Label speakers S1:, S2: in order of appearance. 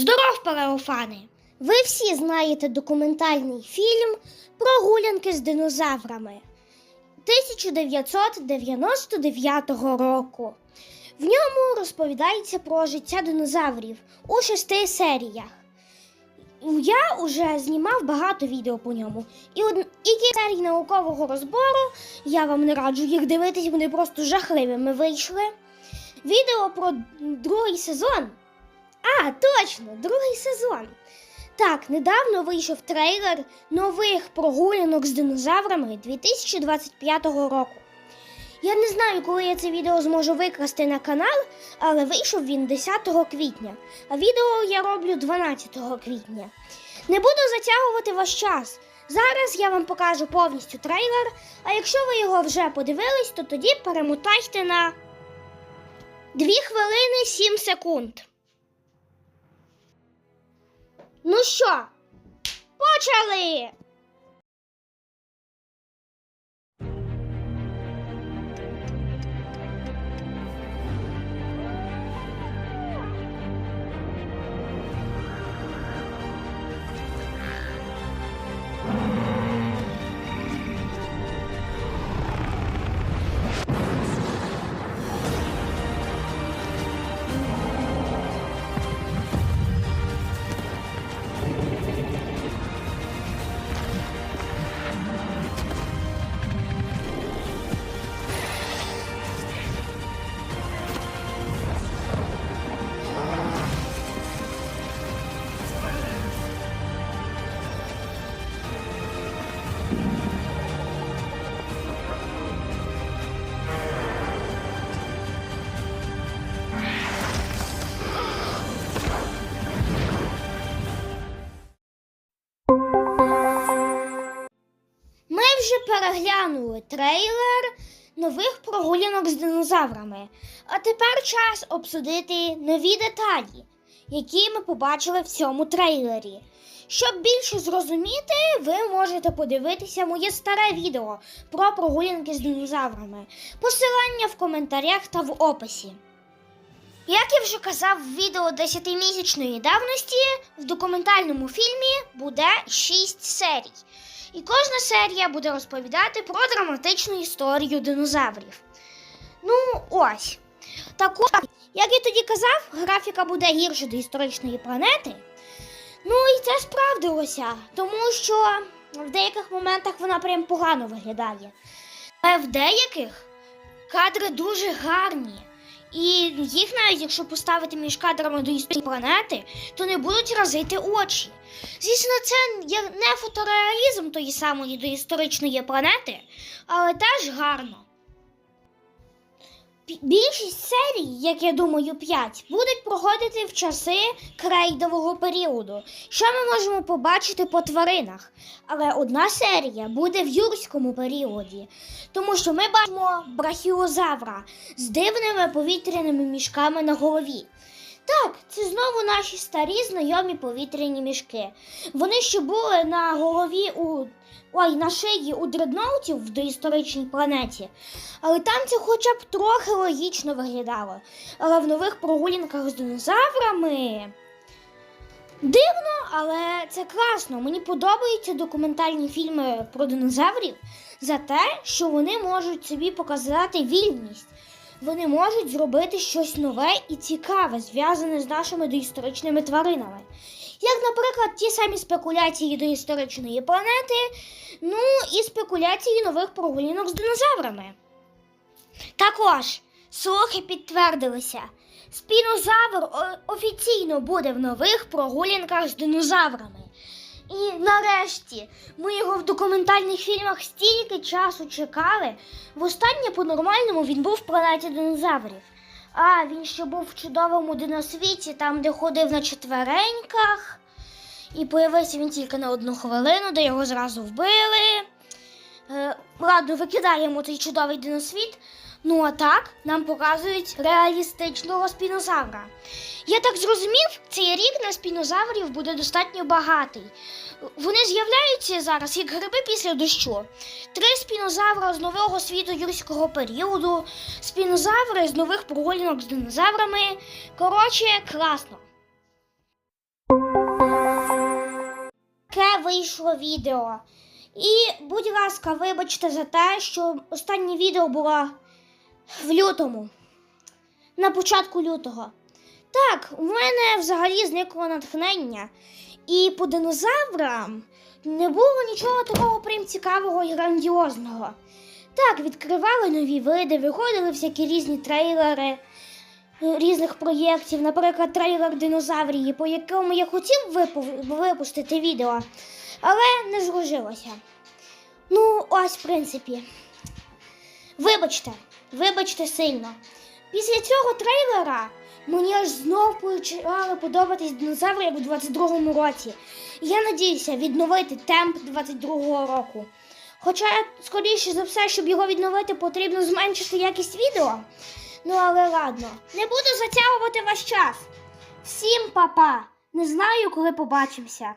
S1: Здоров, парафани! Ви всі знаєте документальний фільм Прогулянки з динозаврами 1999 року. В ньому розповідається про життя динозаврів у шести серіях. Я вже знімав багато відео по ньому. І од... і кілька серій наукового розбору я вам не раджу їх дивитись, вони просто жахливими вийшли. Відео про другий сезон а, точно, другий сезон. Так, недавно вийшов трейлер нових прогулянок з динозаврами 2025 року. Я не знаю, коли я це відео зможу викласти на канал, але вийшов він 10 квітня, а відео я роблю 12 квітня. Не буду затягувати ваш час. Зараз я вам покажу повністю трейлер, а якщо ви його вже подивились, то тоді перемотайте на 2 хвилини 7 секунд. Ну що, почали? Вже переглянули трейлер нових прогулянок з динозаврами. А тепер час обсудити нові деталі, які ми побачили в цьому трейлері. Щоб більше зрозуміти, ви можете подивитися моє старе відео про прогулянки з динозаврами. Посилання в коментарях та в описі. Як я вже казав в відео 10-місячної давності, в документальному фільмі буде 6 серій. І кожна серія буде розповідати про драматичну історію динозаврів. Ну, ось. Також, як я тоді казав, графіка буде гірше до історичної планети. Ну і це справдилося, тому що в деяких моментах вона прям погано виглядає. Але в деяких кадри дуже гарні. І їх навіть якщо поставити між кадрами до історії планети, то не будуть разити очі. Звісно, це не фотореалізм тої самої доісторичної планети, але теж гарно. Більшість серій, як я думаю, 5, будуть проходити в часи крейдового періоду, що ми можемо побачити по тваринах. Але одна серія буде в юрському періоді, тому що ми бачимо брахіозавра з дивними повітряними мішками на голові. Так, це знову наші старі знайомі повітряні мішки. Вони ще були на голові у ой, на шиї у дредноутів в доісторичній планеті. Але там це хоча б трохи логічно виглядало. Але в нових прогулянках з динозаврами. Дивно, але це класно. Мені подобаються документальні фільми про динозаврів за те, що вони можуть собі показати вільність. Вони можуть зробити щось нове і цікаве, зв'язане з нашими доісторичними тваринами. Як, наприклад, ті самі спекуляції доісторичної планети, ну і спекуляції нових прогулянок з динозаврами. Також слухи підтвердилися. Спінозавр офіційно буде в нових прогулянках з динозаврами. І нарешті ми його в документальних фільмах стільки часу чекали. Востаннє по-нормальному він був в планеті динозаврів. А він ще був в чудовому диносвіті, там, де ходив на четвереньках. І появився він тільки на одну хвилину, де його зразу вбили. Е, ладно, викидаємо цей чудовий диносвіт. Ну а так нам показують реалістичного спінозавра. Я так зрозумів, цей рік на спінозаврів буде достатньо багатий. Вони з'являються зараз як гриби після дощу. Три спінозавра з нового світу юрського періоду, спінозаври з нових прогулянок з динозаврами. Коротше, класно. яке вийшло відео. І, будь ласка, вибачте за те, що останнє відео було в лютому, на початку лютого. Так, у мене взагалі зникло натхнення. І по динозаврам не було нічого такого прям цікавого і грандіозного. Так, відкривали нові види, виходили всякі різні трейлери різних проєктів, наприклад, трейлер динозаврії, по якому я хотів випу- випустити відео, але не зложилося. Ну, ось, в принципі. Вибачте, вибачте сильно. Після цього трейлера мені аж знов почали подобатись динозаври як у 22-му році. Я надіюся відновити темп 22-го року. Хоча, скоріше за все, щоб його відновити, потрібно зменшити якість відео. Ладно, не буду затягувати ваш час. Всім па-па! Не знаю, коли побачимося.